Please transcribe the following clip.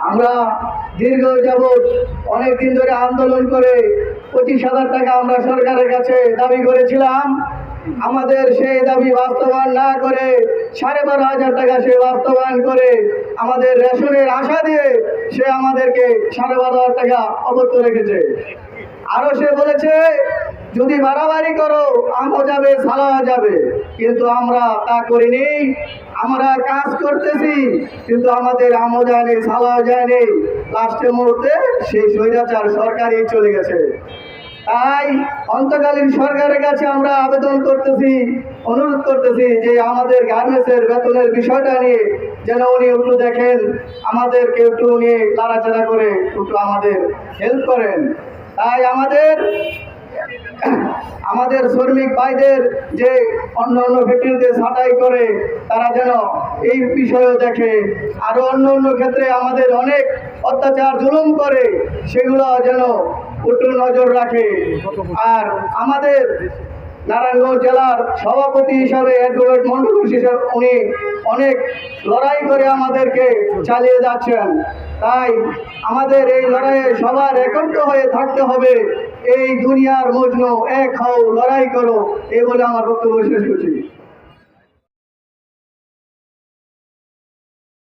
আমরা দীর্ঘ যাবৎ অনেক দিন ধরে আন্দোলন করে পঁচিশ হাজার টাকা আমরা সরকারের কাছে দাবি করেছিলাম। আমাদের সেই দাবি বাস্তবায়ন না করে সাড়ে বারো হাজার টাকা সে বাস্তবায়ন করে আমাদের রেশনের আশা দিয়ে সে আমাদেরকে সাড়ে বারো হাজার টাকা অবদ্ধ রেখেছে। আরও সে বলেছে যদি বাড়াবাড়ি করো আমও যাবে সালাও যাবে। কিন্তু আমরা তা করিনি। আমরা কাজ করতেছি, কিন্তু আমাদের আমও যায়নি সালাও নেই লাস্টের মুহূর্তে সেই স্বৈরাচার সরকারই চলে গেছে। তাই অন্তকালীন সরকারের কাছে আমরা আবেদন করতেছি, অনুরোধ করতেছি যে আমাদের গার্মেন্টসের বেতনের বিষয়টা নিয়ে যেন উনি একটু দেখেন, আমাদেরকে একটু উনি লাড়াচাড়া করে একটু আমাদের হেল্প করেন। তাই আমাদের আমাদের শ্রমিক ভাইদের যে অন্য অন্য ফ্যাক্টরিতে ছাঁটাই করে, তারা যেন এই বিষয়েও দেখে। আরও অন্য অন্য ক্ষেত্রে আমাদের অনেক অত্যাচার জুলুম করে, সেগুলো যেন একটু নজর রাখে। আর আমাদের নারায়ণগঞ্জ জেলার সভাপতি হিসাবে, অ্যাডভোকেট মন্ডল হিসাবে উনি অনেক লড়াই করে আমাদেরকে চালিয়ে যাচ্ছেন। তাই আমাদের এই লড়াইয়ে সবার একত্র হয়ে থাকতে হবে। এই দুনিয়ার মজনু, এক হও, লড়াই করো এই বলে আমার বক্তব্য শেষ করছি।